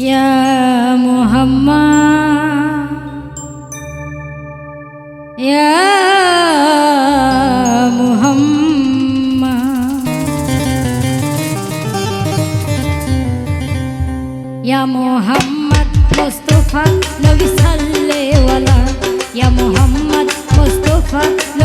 ইয়া মুহাম্মদ ইয়া মুহাম্মদ ইয়া মুহাম্মদ মুস্তাফা নবী সাল্লেওয়ালা ইয়া মুহাম্মদ নবী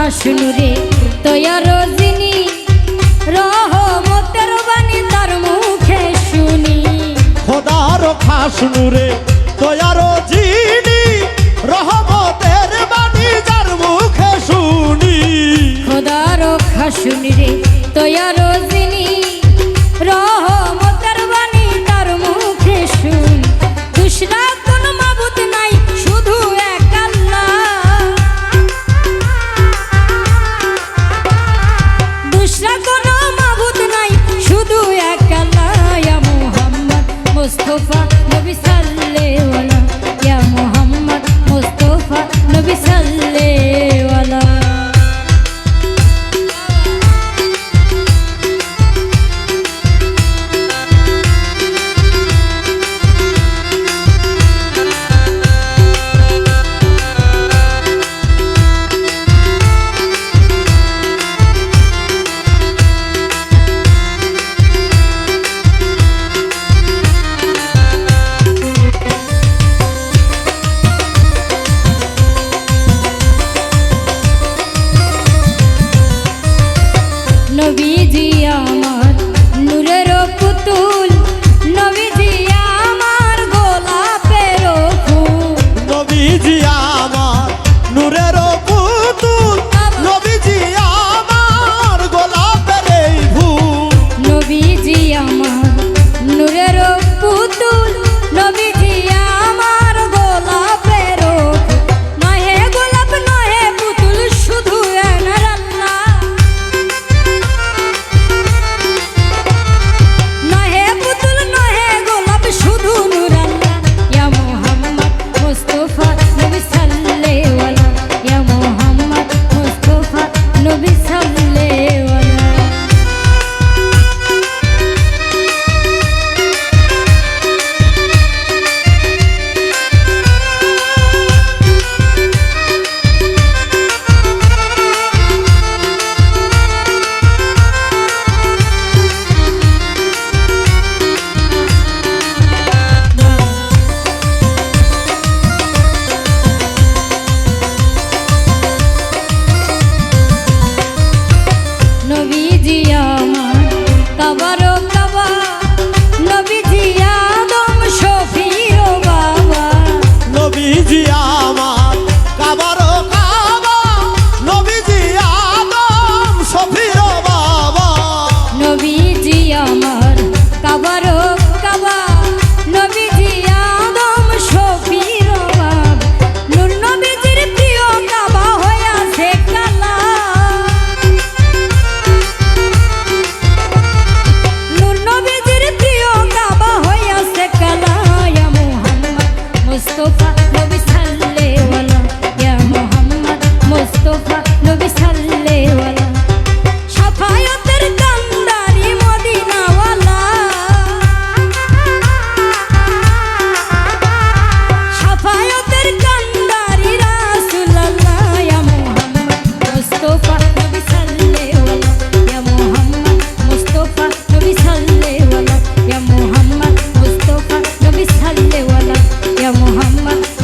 খোদার খাসনুরে তয়ার জিনি রহমতের বাণী তার মুখে শুনি। খোদার খাস নূরে দয়ার জিনি রহমতের বাণী তার মুখে শুনি। খোদার রহমতের Mustafa, Nabi Sallallahu so. সম্মান